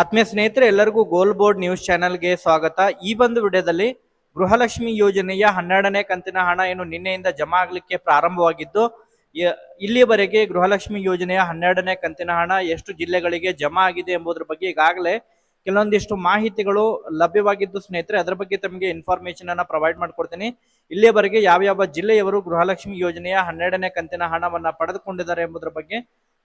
ಆತ್ಮೀಯ ಸ್ನೇಹಿತರೆ, ಎಲ್ಲರಿಗೂ ಗೋಲ್ ಬೋರ್ಡ್ ನ್ಯೂಸ್ ಚಾನೆಲ್ಗೆ ಸ್ವಾಗತ. ಈ ಒಂದು ವಿಡಿಯೋದಲ್ಲಿ ಗೃಹಲಕ್ಷ್ಮಿ ಯೋಜನೆಯ ಹನ್ನೆರಡನೇ ಕಂತಿನ ಹಣ ಏನು ನಿನ್ನೆಯಿಂದ ಜಮಾ ಆಗಲಿಕ್ಕೆ ಪ್ರಾರಂಭವಾಗಿದ್ದು ಇಲ್ಲಿಯವರೆಗೆ ಗೃಹಲಕ್ಷ್ಮಿ ಯೋಜನೆಯ ಹನ್ನೆರಡನೇ ಕಂತಿನ ಹಣ ಎಷ್ಟು ಜಿಲ್ಲೆಗಳಿಗೆ ಜಮಾ ಆಗಿದೆ ಎಂಬುದರ ಬಗ್ಗೆ ಈಗಾಗಲೇ ಕೆಲವೊಂದಿಷ್ಟು ಮಾಹಿತಿಗಳು ಲಭ್ಯವಾಗಿದ್ದು ಸ್ನೇಹಿತರೆ, ಅದರ ಬಗ್ಗೆ ತಮಗೆ ಇನ್ಫಾರ್ಮೇಶನ್ ಅನ್ನ ಪ್ರೊವೈಡ್ ಮಾಡ್ಕೊಡ್ತೀನಿ. ಇಲ್ಲಿಯವರೆಗೆ ಯಾವ್ಯಾವ ಜಿಲ್ಲೆಯವರು ಗೃಹಲಕ್ಷ್ಮಿ ಯೋಜನೆಯ ಹನ್ನೆರಡನೇ ಕಂತಿನ ಹಣವನ್ನ ಪಡೆದುಕೊಂಡಿದ್ದಾರೆ ಎಂಬುದರ ಬಗ್ಗೆ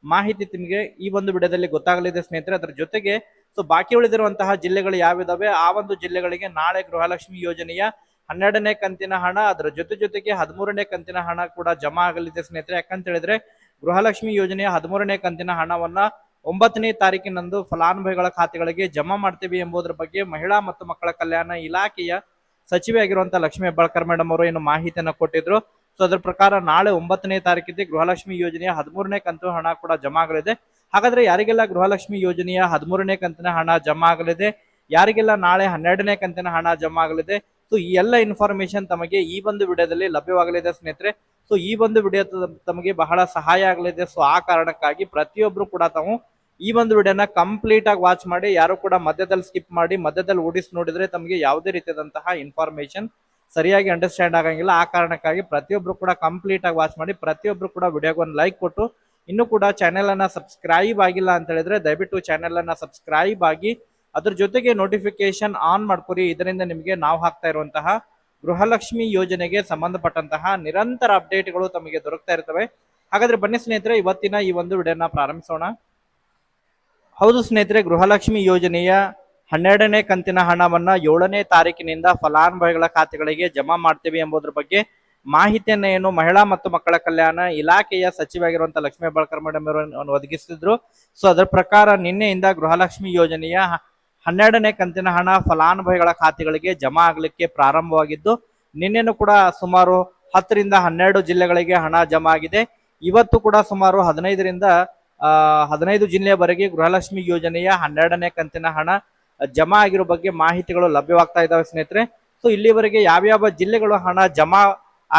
ಮಾಹಿತಿ ನಿಮಗೆ ಈ ಒಂದು ವಿಡಿಯೋದಲ್ಲಿ ಗೊತ್ತಾಗಲಿದೆ ಸ್ನೇಹಿತರೆ. ಅದರ ಜೊತೆಗೆ ಸೊ ಬಾಕಿ ಉಳಿದಿರುವಂತಹ ಜಿಲ್ಲೆಗಳು ಯಾವಿದಾವೆ ಆ ಒಂದು ಜಿಲ್ಲೆಗಳಿಗೆ ನಾಳೆ ಗೃಹಲಕ್ಷ್ಮಿ ಯೋಜನೆಯ ಹನ್ನೆರಡನೇ ಕಂತಿನ ಹಣ, ಅದರ ಜೊತೆ ಜೊತೆಗೆ ಹದಿಮೂರನೇ ಕಂತಿನ ಹಣ ಕೂಡ ಜಮಾ ಆಗಲಿದೆ ಸ್ನೇಹಿತರೆ. ಯಾಕಂತ ಹೇಳಿದ್ರೆ ಗೃಹಲಕ್ಷ್ಮಿ ಯೋಜನೆಯ ಹದಿಮೂರನೇ ಕಂತಿನ ಹಣವನ್ನ ಒಂಬತ್ತನೇ ತಾರೀಕಿನಂದು ಫಲಾನುಭವಿಗಳ ಖಾತೆಗಳಿಗೆ ಜಮಾ ಮಾಡ್ತೀವಿ ಎಂಬುದರ ಬಗ್ಗೆ ಮಹಿಳಾ ಮತ್ತು ಮಕ್ಕಳ ಕಲ್ಯಾಣ ಇಲಾಖೆಯ ಸಚಿವೆ ಆಗಿರುವಂತಹ ಲಕ್ಷ್ಮೀ ಹೆಬ್ಬಾಳ್ಕರ್ ಮೇಡಮ್ ಅವರು ಏನು ಮಾಹಿತಿಯನ್ನು ಕೊಟ್ಟಿದ್ರು. ಸೊ ಅದರ ಪ್ರಕಾರ ನಾಳೆ ಒಂಬತ್ತನೇ ತಾರೀಕಿಗೆ ಗೃಹಲಕ್ಷ್ಮಿ ಯೋಜನೆಯ ಹದಿಮೂರನೇ ಕಂತು ಹಣ ಕೂಡ ಜಮಾ ಆಗಲಿದೆ. ಹಾಗಾದ್ರೆ ಯಾರಿಗೆಲ್ಲ ಗೃಹಲಕ್ಷ್ಮಿ ಯೋಜನೆಯ ಹದಿಮೂರನೇ ಕಂತಿನ ಹಣ ಜಮಾ ಆಗಲಿದೆ, ಯಾರಿಗೆಲ್ಲ ನಾಳೆ ಹನ್ನೆರಡನೇ ಕಂತಿನ ಹಣ ಜಮಾ ಆಗಲಿದೆ ಸೊ ಈ ಎಲ್ಲ ಇನ್ಫಾರ್ಮೇಶನ್ ತಮಗೆ ಈ ಒಂದು ವಿಡಿಯೋದಲ್ಲಿ ಲಭ್ಯವಾಗಲಿದೆ ಸ್ನೇಹಿತರೆ. ಸೊ ಈ ಒಂದು ವಿಡಿಯೋ ತಮಗೆ ಬಹಳ ಸಹಾಯ ಆಗಲಿದೆ. ಸೊ ಆ ಕಾರಣಕ್ಕಾಗಿ ಪ್ರತಿಯೊಬ್ರು ಕೂಡ ತಾವು ಈ ಒಂದು ವಿಡಿಯೋನ ಕಂಪ್ಲೀಟ್ ಆಗಿ ವಾಚ್ ಮಾಡಿ, ಯಾರು ಕೂಡ ಮಧ್ಯದಲ್ಲಿ ಸ್ಕಿಪ್ ಮಾಡಿ, ಮಧ್ಯದಲ್ಲಿ ಓಡಿಸಿ ನೋಡಿದ್ರೆ ತಮಗೆ ಯಾವುದೇ ರೀತಿಯಾದಂತಹ ಇನ್ಫಾರ್ಮೇಶನ್ ಸರಿಯಾಗಿ ಅಂಡರ್ಸ್ಟ್ಯಾಂಡ್ ಆಗಂಗಿಲ್ಲ. ಆ ಕಾರಣಕ್ಕಾಗಿ ಪ್ರತಿಯೊಬ್ರು ಕೂಡ ಕಂಪ್ಲೀಟ್ ಆಗಿ ವಾಚ್ ಮಾಡಿ, ಪ್ರತಿಯೊಬ್ರು ಕೂಡ ವಿಡಿಯೋಗೆ ಒಂದು ಲೈಕ್ ಕೊಟ್ಟು ಇನ್ನು ಕೂಡ ಚಾನೆಲ್ ಅನ್ನ ಸಬ್ಸ್ಕ್ರೈಬ್ ಆಗಿಲ್ಲ ಅಂತ ಹೇಳಿದ್ರೆ ದಯವಿಟ್ಟು ಚಾನೆಲ್ ಅನ್ನ ಸಬ್ಸ್ಕ್ರೈಬ್ ಆಗಿ ಅದ್ರ ಜೊತೆಗೆ ನೋಟಿಫಿಕೇಶನ್ ಆನ್ ಮಾಡ್ಕೊರಿ. ಇದರಿಂದ ನಿಮಗೆ ನಾವು ಹಾಕ್ತಾ ಇರುವಂತಹ ಗೃಹಲಕ್ಷ್ಮಿ ಯೋಜನೆಗೆ ಸಂಬಂಧಪಟ್ಟಂತಹ ನಿರಂತರ ಅಪ್ಡೇಟ್ಗಳು ತಮಗೆ ದೊರಕ್ತಾ ಇರ್ತವೆ. ಹಾಗಾದ್ರೆ ಬನ್ನಿ ಸ್ನೇಹಿತರೆ, ಇವತ್ತಿನ ಈ ಒಂದು ವಿಡಿಯೋನ ಪ್ರಾರಂಭಿಸೋಣ. ಹೌದು ಸ್ನೇಹಿತರೆ, ಗೃಹಲಕ್ಷ್ಮಿ ಯೋಜನೆಯ ಹನ್ನೆರಡನೇ ಕಂತಿನ ಹಣವನ್ನ ಏಳನೇ ತಾರೀಕಿನಿಂದ ಫಲಾನುಭವಿಗಳ ಖಾತೆಗಳಿಗೆ ಜಮಾ ಮಾಡ್ತೀವಿ ಎಂಬುದರ ಬಗ್ಗೆ ಮಾಹಿತಿಯನ್ನ ಏನು ಮಹಿಳಾ ಮತ್ತು ಮಕ್ಕಳ ಕಲ್ಯಾಣ ಇಲಾಖೆಯ ಸಚಿವಾಗಿರುವಂತಹ ಲಕ್ಷ್ಮೀ ಹೆಬ್ಬಾಳ್ಕರ್ ಮೇಡಮ್ ಅವರು ಒದಗಿಸಿದ್ರು. ಸೊ ಅದರ ಪ್ರಕಾರ ನಿನ್ನೆಯಿಂದ ಗೃಹಲಕ್ಷ್ಮಿ ಯೋಜನೆಯ ಹನ್ನೆರಡನೇ ಕಂತಿನ ಹಣ ಫಲಾನುಭವಿಗಳ ಖಾತೆಗಳಿಗೆ ಜಮಾ ಆಗಲಿಕ್ಕೆ ಪ್ರಾರಂಭವಾಗಿದ್ದು, ನಿನ್ನೆನೂ ಕೂಡ ಸುಮಾರು ಹತ್ತರಿಂದ ಹನ್ನೆರಡು ಜಿಲ್ಲೆಗಳಿಗೆ ಹಣ ಜಮಾ ಆಗಿದೆ. ಇವತ್ತು ಕೂಡ ಸುಮಾರು ಹದಿನೈದರಿಂದ ಹದಿನೈದು ಜಿಲ್ಲೆಯವರೆಗೆ ಗೃಹಲಕ್ಷ್ಮಿ ಯೋಜನೆಯ ಹನ್ನೆರಡನೇ ಕಂತಿನ ಹಣ ಜಮಾ ಆಗಿರೋ ಬಗ್ಗೆ ಮಾಹಿತಿಗಳು ಲಭ್ಯವಾಗ್ತಾ ಇದ್ದಾವೆ ಸ್ನೇಹಿತರೆ. ಸೊ ಇಲ್ಲಿವರೆಗೆ ಯಾವ್ಯಾವ ಜಿಲ್ಲೆಗಳು ಹಣ ಜಮಾ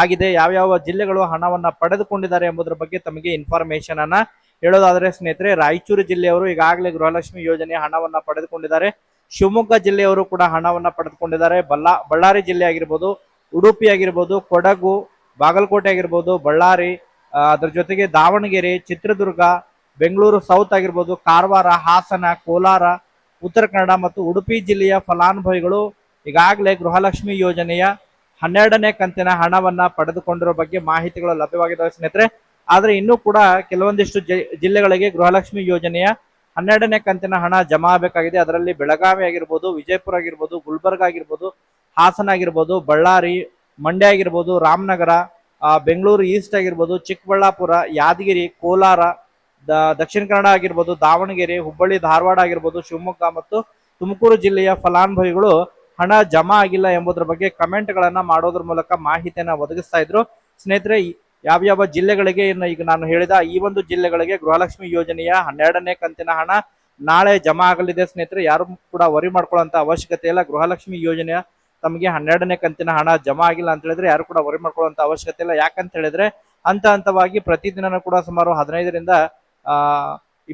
ಆಗಿದೆ. ಯಾವ್ಯಾವ ಜಿಲ್ಲೆಗಳು ಹಣವನ್ನ ಪಡೆದುಕೊಂಡಿದ್ದಾರೆ ಎಂಬುದರ ಬಗ್ಗೆ ತಮಗೆ ಇನ್ಫಾರ್ಮೇಶನ್ ಅನ್ನ ಹೇಳೋದಾದ್ರೆ ಸ್ನೇಹಿತರೆ, ರಾಯಚೂರು ಜಿಲ್ಲೆಯವರು ಈಗಾಗಲೇ ಗೃಹಲಕ್ಷ್ಮಿ ಯೋಜನೆ ಹಣವನ್ನ ಪಡೆದುಕೊಂಡಿದ್ದಾರೆ. ಶಿವಮೊಗ್ಗ ಜಿಲ್ಲೆಯವರು ಕೂಡ ಹಣವನ್ನ ಪಡೆದುಕೊಂಡಿದ್ದಾರೆ. ಬಲ್ಲಾ, ಬಳ್ಳಾರಿ ಜಿಲ್ಲೆ ಆಗಿರ್ಬೋದು, ಉಡುಪಿ ಆಗಿರ್ಬೋದು, ಕೊಡಗು, ಬಾಗಲಕೋಟೆ ಆಗಿರ್ಬೋದು, ಬಳ್ಳಾರಿ ಅದರ ಅದ್ರ ಜೊತೆಗೆ ದಾವಣಗೆರೆ, ಚಿತ್ರದುರ್ಗ, ಬೆಂಗಳೂರು ಸೌತ್ ಆಗಿರ್ಬೋದು, ಕಾರವಾರ, ಹಾಸನ, ಕೋಲಾರ ಉತ್ತರ ಕನ್ನಡ ಮತ್ತು ಉಡುಪಿ ಜಿಲ್ಲೆಯ ಫಲಾನುಭವಿಗಳು ಈಗಾಗಲೇ ಗೃಹಲಕ್ಷ್ಮಿ ಯೋಜನೆಯ ಹನ್ನೆರಡನೇ ಕಂತಿನ ಹಣವನ್ನ ಪಡೆದುಕೊಂಡಿರೋ ಬಗ್ಗೆ ಮಾಹಿತಿಗಳು ಲಭ್ಯವಾಗಿದ್ದಾವೆ ಸ್ನೇಹಿತರೆ. ಆದ್ರೆ ಇನ್ನೂ ಕೂಡ ಕೆಲವೊಂದಿಷ್ಟು ಜಿಲ್ಲೆಗಳಿಗೆ ಗೃಹಲಕ್ಷ್ಮಿ ಯೋಜನೆಯ ಹನ್ನೆರಡನೇ ಕಂತಿನ ಹಣ ಜಮಾ ಆಗಬೇಕಾಗಿದೆ. ಅದರಲ್ಲಿ ಬೆಳಗಾವಿ ಆಗಿರ್ಬೋದು, ವಿಜಯಪುರ ಆಗಿರ್ಬೋದು, ಗುಲ್ಬರ್ಗ ಆಗಿರ್ಬೋದು, ಹಾಸನ ಆಗಿರ್ಬೋದು, ಬಳ್ಳಾರಿ, ಮಂಡ್ಯ ಆಗಿರ್ಬೋದು, ರಾಮನಗರ ಬೆಂಗಳೂರು ಈಸ್ಟ್ ಆಗಿರ್ಬೋದು, ಚಿಕ್ಕಬಳ್ಳಾಪುರ, ಯಾದಗಿರಿ, ಕೋಲಾರ ದಕ್ಷಿಣ ಕನ್ನಡ ಆಗಿರ್ಬೋದು, ದಾವಣಗೆರೆ, ಹುಬ್ಬಳ್ಳಿ, ಧಾರವಾಡ ಆಗಿರ್ಬೋದು, ಶಿವಮೊಗ್ಗ ಮತ್ತು ತುಮಕೂರು ಜಿಲ್ಲೆಯ ಫಲಾನುಭವಿಗಳು ಹಣ ಜಮಾ ಆಗಿಲ್ಲ ಎಂಬುದರ ಬಗ್ಗೆ ಕಮೆಂಟ್ ಗಳನ್ನ ಮಾಡೋದ್ರ ಮೂಲಕ ಮಾಹಿತಿಯನ್ನ ಒದಗಿಸ್ತಾ ಇದ್ರು. ಸ್ನೇಹಿತರೆ ಯಾವ ಯಾವ್ಯಾವ ಜಿಲ್ಲೆಗಳಿಗೆ ಇನ್ನು ಈಗ ನಾನು ಹೇಳಿದ ಈ ಒಂದು ಜಿಲ್ಲೆಗಳಿಗೆ ಗೃಹಲಕ್ಷ್ಮಿ ಯೋಜನೆಯ ಹನ್ನೆರಡನೇ ಕಂತಿನ ಹಣ ನಾಳೆ ಜಮಾ ಆಗಲಿದೆ. ಸ್ನೇಹಿತರೆ, ಯಾರು ಕೂಡ ವರಿ ಮಾಡ್ಕೊಳ್ಳೋಂಥ ಅವಶ್ಯಕತೆ ಇಲ್ಲ. ಗೃಹಲಕ್ಷ್ಮಿ ಯೋಜನೆಯ ತಮಗೆ ಹನ್ನೆರಡನೇ ಕಂತಿನ ಹಣ ಜಮಾ ಆಗಿಲ್ಲ ಅಂತ ಹೇಳಿದ್ರೆ ಯಾರು ಕೂಡ ವರಿ ಮಾಡ್ಕೊಳ್ಳುವಂತ ಅವಶ್ಯಕತೆ ಇಲ್ಲ. ಯಾಕಂತ ಹೇಳಿದ್ರೆ, ಹಂತ ಹಂತವಾಗಿ ಪ್ರತಿದಿನ ಕೂಡ ಸುಮಾರು ಹದಿನೈದರಿಂದ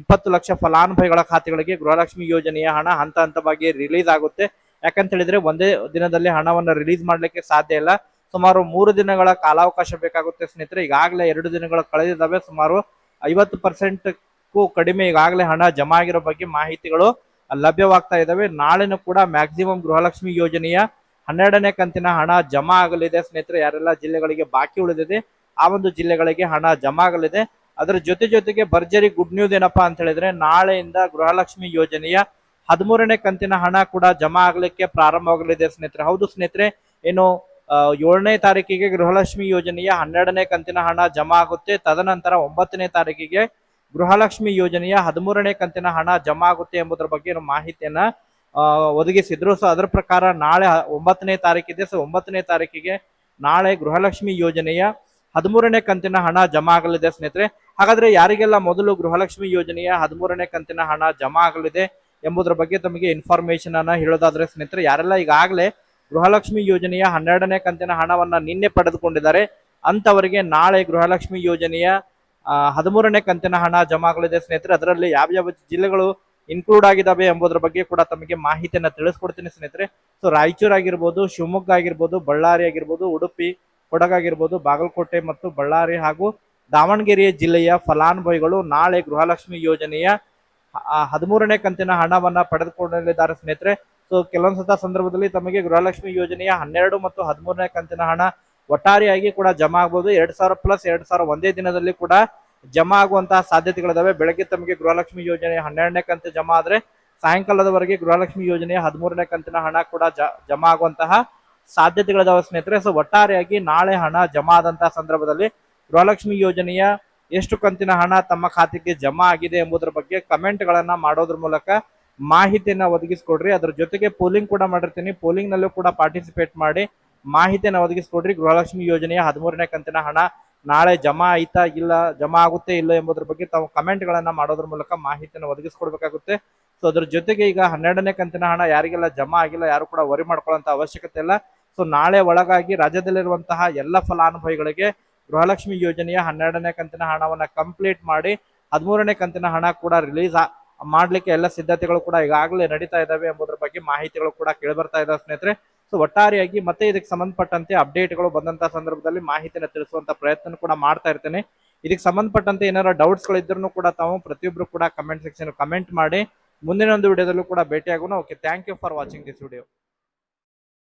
ಇಪ್ಪತ್ತು ಲಕ್ಷ ಫಲಾನುಭವಿಗಳ ಖಾತೆಗಳಿಗೆ ಗೃಹಲಕ್ಷ್ಮಿ ಯೋಜನೆಯ ಹಣ ಹಂತ ಹಂತವಾಗಿ ರಿಲೀಸ್ ಆಗುತ್ತೆ. ಯಾಕಂತ ಹೇಳಿದ್ರೆ ಒಂದೇ ದಿನದಲ್ಲಿ ಹಣವನ್ನು ರಿಲೀಸ್ ಮಾಡ್ಲಿಕ್ಕೆ ಸಾಧ್ಯ ಇಲ್ಲ. ಸುಮಾರು ಮೂರು ದಿನಗಳ ಕಾಲಾವಕಾಶ ಬೇಕಾಗುತ್ತೆ ಸ್ನೇಹಿತರೆ. ಈಗಾಗಲೇ ಎರಡು ದಿನಗಳು ಕಳೆದಿದ್ದಾವೆ. ಸುಮಾರು ಐವತ್ತು ಪರ್ಸೆಂಟ್ಗೂ ಕಡಿಮೆ ಈಗಾಗಲೇ ಹಣ ಜಮಾ ಆಗಿರೋ ಬಗ್ಗೆ ಮಾಹಿತಿಗಳು ಲಭ್ಯವಾಗ್ತಾ ಇದ್ದಾವೆ. ನಾಳೆನೂ ಕೂಡ ಮ್ಯಾಕ್ಸಿಮಮ್ ಗೃಹಲಕ್ಷ್ಮಿ ಯೋಜನೆಯ ಹನ್ನೆರಡನೇ ಕಂತಿನ ಹಣ ಜಮಾ ಆಗಲಿದೆ ಸ್ನೇಹಿತರೆ. ಯಾರೆಲ್ಲ ಜಿಲ್ಲೆಗಳಿಗೆ ಬಾಕಿ ಉಳಿದಿದೆ, ಆ ಒಂದು ಜಿಲ್ಲೆಗಳಿಗೆ ಹಣ ಜಮಾ ಆಗಲಿದೆ. ಅದರ ಜೊತೆ ಜೊತೆಗೆ ಭರ್ಜರಿ ಗುಡ್ ನ್ಯೂಸ್ ಏನಪ್ಪಾ ಅಂತ ಹೇಳಿದ್ರೆ ನಾಳೆಯಿಂದ ಗೃಹಲಕ್ಷ್ಮಿ ಯೋಜನೆಯ ಹದಿಮೂರನೇ ಕಂತಿನ ಹಣ ಕೂಡ ಜಮಾ ಆಗ್ಲಿಕ್ಕೆ ಪ್ರಾರಂಭವಾಗಲಿದೆ ಸ್ನೇಹಿತರೆ. ಹೌದು ಸ್ನೇಹಿತರೆ, ಏನು ಏಳನೇ ತಾರೀಕಿಗೆ ಗೃಹಲಕ್ಷ್ಮಿ ಯೋಜನೆಯ ಹನ್ನೆರಡನೇ ಕಂತಿನ ಹಣ ಜಮಾ ಆಗುತ್ತೆ. ತದನಂತರ ಒಂಬತ್ತನೇ ತಾರೀಕಿಗೆ ಗೃಹಲಕ್ಷ್ಮಿ ಯೋಜನೆಯ ಹದಿಮೂರನೇ ಕಂತಿನ ಹಣ ಜಮಾ ಆಗುತ್ತೆ ಎಂಬುದರ ಬಗ್ಗೆ ಮಾಹಿತಿಯನ್ನ ಒದಗಿಸಿದ್ರು. ಸೊ ಅದರ ಪ್ರಕಾರ ನಾಳೆ ಒಂಬತ್ತನೇ ತಾರೀಕಿದೆ. ಸೊ ಒಂಬತ್ತನೇ ತಾರೀಕಿಗೆ ನಾಳೆ ಗೃಹಲಕ್ಷ್ಮಿ ಯೋಜನೆಯ ಹದಿಮೂರನೇ ಕಂತಿನ ಹಣ ಜಮಾ ಆಗಲಿದೆ ಸ್ನೇಹಿತರೆ. ಹಾಗಾದ್ರೆ ಯಾರಿಗೆಲ್ಲ ಮೊದಲು ಗೃಹಲಕ್ಷ್ಮಿ ಯೋಜನೆಯ ಹದಿಮೂರನೇ ಕಂತಿನ ಹಣ ಜಮಾ ಆಗಲಿದೆ? ಎಂಬುದರ ಬಗ್ಗೆ ತಮಗೆ ಇನ್ಫಾರ್ಮೇಶನ್ ಅನ್ನ ಹೇಳೋದಾದ್ರೆ ಸ್ನೇಹಿತರೆ, ಯಾರೆಲ್ಲ ಈಗಾಗಲೇ ಗೃಹಲಕ್ಷ್ಮಿ ಯೋಜನೆಯ ಹನ್ನೆರಡನೇ ಕಂತಿನ ಹಣವನ್ನ ನಿನ್ನೆ ಪಡೆದುಕೊಂಡಿದ್ದಾರೆ ಅಂತವರಿಗೆ ನಾಳೆ ಗೃಹಲಕ್ಷ್ಮಿ ಯೋಜನೆಯ ಹದಿಮೂರನೇ ಕಂತಿನ ಹಣ ಜಮಾ ಆಗಲಿದೆ ಸ್ನೇಹಿತರೆ. ಅದರಲ್ಲಿ ಯಾವ ಯಾವ ಜಿಲ್ಲೆಗಳು ಇನ್ಕ್ಲೂಡ್ ಆಗಿದ್ದಾವೆ ಎಂಬುದರ ಬಗ್ಗೆ ಕೂಡ ತಮಗೆ ಮಾಹಿತಿಯನ್ನ ತಿಳಿಸ್ಕೊಡ್ತೀನಿ ಸ್ನೇಹಿತರೆ. ಸೊ ರಾಯಚೂರು ಆಗಿರ್ಬೋದು, ಶಿವಮೊಗ್ಗ ಆಗಿರ್ಬೋದು, ಬಳ್ಳಾರಿ ಆಗಿರ್ಬೋದು, ಉಡುಪಿ ಕೊಡಗಾಗಿರ್ಬೋದು ಬಾಗಲಕೋಟೆ ಮತ್ತು ಬಳ್ಳಾರಿ ಹಾಗೂ ದಾವಣಗೆರೆ ಜಿಲ್ಲೆಯ ಫಲಾನುಭವಿಗಳು ನಾಳೆ ಗೃಹಲಕ್ಷ್ಮಿ ಯೋಜನೆಯ ಹದಿಮೂರನೇ ಕಂತಿನ ಹಣವನ್ನ ಪಡೆದುಕೊಂಡಿದ್ದಾರೆ ಸ್ನೇಹಿತರೆ. ಸೊ ಕೆಲವೊಂದ್ಸತ ಸಂದರ್ಭದಲ್ಲಿ ತಮಗೆ ಗೃಹಲಕ್ಷ್ಮಿ ಯೋಜನೆಯ ಹನ್ನೆರಡು ಮತ್ತು ಹದಿಮೂರನೇ ಕಂತಿನ ಹಣ ಒಟ್ಟಾರೆಯಾಗಿ ಕೂಡ ಜಮಾ ಆಗ್ಬೋದು. ಎರಡ್ ಸಾವಿರ ಪ್ಲಸ್ ಎರಡ್ ಸಾವಿರ ಒಂದೇ ದಿನದಲ್ಲಿ ಕೂಡ ಜಮಾ ಆಗುವಂತಹ ಸಾಧ್ಯತೆಗಳಿದಾವೆ. ಬೆಳಗ್ಗೆ ತಮಗೆ ಗೃಹಲಕ್ಷ್ಮಿ ಯೋಜನೆ ಹನ್ನೆರಡನೇ ಕಂತು ಜಮಾ ಆದ್ರೆ ಸಾಯಂಕಾಲದವರೆಗೆ ಗೃಹಲಕ್ಷ್ಮಿ ಯೋಜನೆಯ ಹದಿಮೂರನೇ ಕಂತಿನ ಹಣ ಕೂಡ ಜಮಾ ಆಗುವಂತಹ ಸಾಧ್ಯತೆಗಳಿದಾವೆ ಸ್ನೇಹಿತರೆ. ಸೊ ಒಟ್ಟಾರೆಯಾಗಿ ನಾಳೆ ಹಣ ಜಮಾ ಆದಂತಹ ಸಂದರ್ಭದಲ್ಲಿ ಗೃಹಲಕ್ಷ್ಮಿ ಯೋಜನೆಯ ಎಷ್ಟು ಕಂತಿನ ಹಣ ತಮ್ಮ ಖಾತೆಗೆ ಜಮಾ ಆಗಿದೆ ಎಂಬುದರ ಬಗ್ಗೆ ಕಮೆಂಟ್ ಗಳನ್ನ ಮಾಡೋದ್ರ ಮೂಲಕ ಮಾಹಿತಿಯನ್ನು ಒದಗಿಸ್ಕೊಡ್ರಿ. ಅದ್ರ ಜೊತೆಗೆ ಪೋಲಿಂಗ್ ಕೂಡ ಮಾಡಿರ್ತೀನಿ. ಪೋಲಿಂಗ್ ನಲ್ಲೂ ಕೂಡ ಪಾರ್ಟಿಸಿಪೇಟ್ ಮಾಡಿ ಮಾಹಿತಿಯನ್ನು ಒದಗಿಸ್ಕೊಡ್ರಿ. ಗೃಹಲಕ್ಷ್ಮಿ ಯೋಜನೆಯ ಹದಿಮೂರನೇ ಕಂತಿನ ಹಣ ನಾಳೆ ಜಮಾ ಆಯ್ತಾ ಇಲ್ಲ, ಜಮಾ ಆಗುತ್ತೆ ಇಲ್ಲ ಎಂಬುದ್ರ ಬಗ್ಗೆ ತಾವು ಕಮೆಂಟ್ ಗಳನ್ನ ಮಾಡೋದ್ರ ಮೂಲಕ ಮಾಹಿತಿಯನ್ನು ಒದಗಿಸ್ಕೊಡ್ಬೇಕಾಗುತ್ತೆ. ಸೊ, ಅದ್ರ ಜೊತೆಗೆ ಈಗ ಹನ್ನೆರಡನೇ ಕಂತಿನ ಹಣ ಯಾರಿಗೆಲ್ಲ ಜಮಾ ಆಗಿಲ್ಲ, ಯಾರು ಕೂಡ ವರಿ ಮಾಡ್ಕೊಳ್ಳೋಂಥ ಅವಶ್ಯಕತೆ ಇಲ್ಲ. ಸೊ, ನಾಳೆ ಒಳಗಾಗಿ ರಾಜ್ಯದಲ್ಲಿರುವಂತಹ ಎಲ್ಲ ಫಲಾನುಭವಿಗಳಿಗೆ ಗೃಹಲಕ್ಷ್ಮಿ ಯೋಜನೆಯ ಹನ್ನೆರಡನೇ ಕಂತಿನ ಹಣವನ್ನು ಕಂಪ್ಲೀಟ್ ಮಾಡಿ ಹದಿಮೂರನೇ ಕಂತಿನ ಹಣ ಕೂಡ ರಿಲೀಸ್ ಮಾಡ್ಲಿಕ್ಕೆ ಎಲ್ಲ ಸಿದ್ಧತೆಗಳು ಕೂಡ ಈಗಾಗಲೇ ನಡೀತಾ ಇದ್ದಾವೆ ಎಂಬುದರ ಬಗ್ಗೆ ಮಾಹಿತಿಗಳು ಕೂಡ ಕೇಳಿ ಬರ್ತಾ ಇದಾವೆ ಸ್ನೇಹಿತರೆ. ಸೊ ಒಟ್ಟಾರೆಯಾಗಿ ಮತ್ತೆ ಇದಕ್ಕೆ ಸಂಬಂಧಪಟ್ಟಂತೆ ಅಪ್ಡೇಟ್ಗಳು ಬಂದಂತಹ ಸಂದರ್ಭದಲ್ಲಿ ಮಾಹಿತಿನ ತಿಳಿಸುವಂತ ಪ್ರಯತ್ನ ಕೂಡ ಮಾಡ್ತಾ ಇರ್ತೇನೆ. ಇದಕ್ಕೆ ಸಂಬಂಧಪಟ್ಟಂತೆ ಏನಾರ ಡೌಟ್ಸ್ ಗಳಿದ್ರು ಕೂಡ ತಾವು ಪ್ರತಿಯೊಬ್ಬರು ಕೂಡ ಕಮೆಂಟ್ ಸೆಕ್ಷನ್ ಕಮೆಂಟ್ ಮಾಡಿ ಮುಂದಿನ ಒಂದು ವಿಡಿಯೋದಲ್ಲೂ ಕೂಡ ಭೇಟಿಯಾಗೋಣ. Okay thank you for watching this video